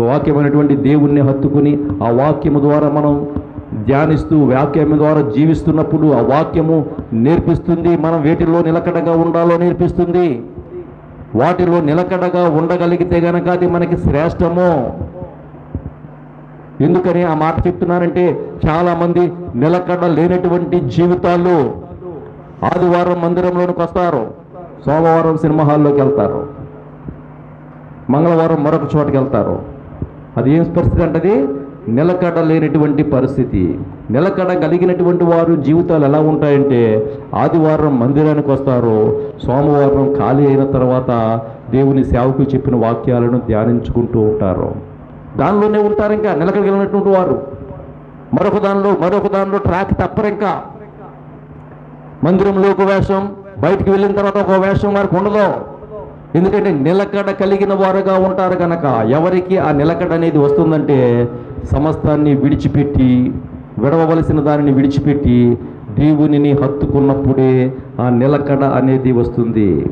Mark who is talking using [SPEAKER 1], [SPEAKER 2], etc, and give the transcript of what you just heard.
[SPEAKER 1] వాక్యమైనటువంటి దేవుణ్ణి హత్తుకుని ఆ వాక్యము ద్వారా మనం ధ్యానిస్తూ వాక్యం ద్వారా జీవిస్తున్నప్పుడు ఆ వాక్యము నేర్పిస్తుంది మనం వేటిలో నిలకడగా ఉండాలో నేర్పిస్తుంది. వాటిలో నిలకడగా ఉండగలిగితే గనక అది మనకి శ్రేష్టము. ఎందుకని ఆ మాట చెప్తున్నానంటే చాలామంది నిలకడ లేనటువంటి జీవితాలు ఆదివారం మందిరంలోనికి వస్తారు సోమవారం సినిమా హాల్లోకి వెళ్తారు మంగళవారం మరొక చోటకి వెళ్తారు. అది ఏం పరిస్థితి అంటది నిలకడ లేనటువంటి పరిస్థితి. నిలకడ కలిగినటువంటి వారు జీవితాలు ఎలా ఉంటాయంటే ఆదివారం మందిరానికి వస్తారు సోమవారం ఖాళీ అయిన తర్వాత దేవుని సేవకు చెప్పిన వాక్యాలను ధ్యానించుకుంటూ ఉంటారు. దానిలోనే ఉంటారు ఇంకా నిలకడగలిగినటువంటి వారు. మరొక దానిలో మరొక దానిలో ట్రాక్ తప్పరు ఇంకా. మందిరంలో ఒక వేషం బయటికి వెళ్ళిన తర్వాత ఒక వేషం వారికి ఉండదు. ఎందుకంటే నిలకడ కలిగిన వారుగా ఉంటారు కనుక ఎవరికి ఆ నిలకడ అనేది వస్తుందంటే సమస్తాన్ని విడిచిపెట్టి విడవవలసిన దానిని విడిచిపెట్టి దేవునిని హత్తుకున్నప్పుడే ఆ నిలకడ అనేది వస్తుంది.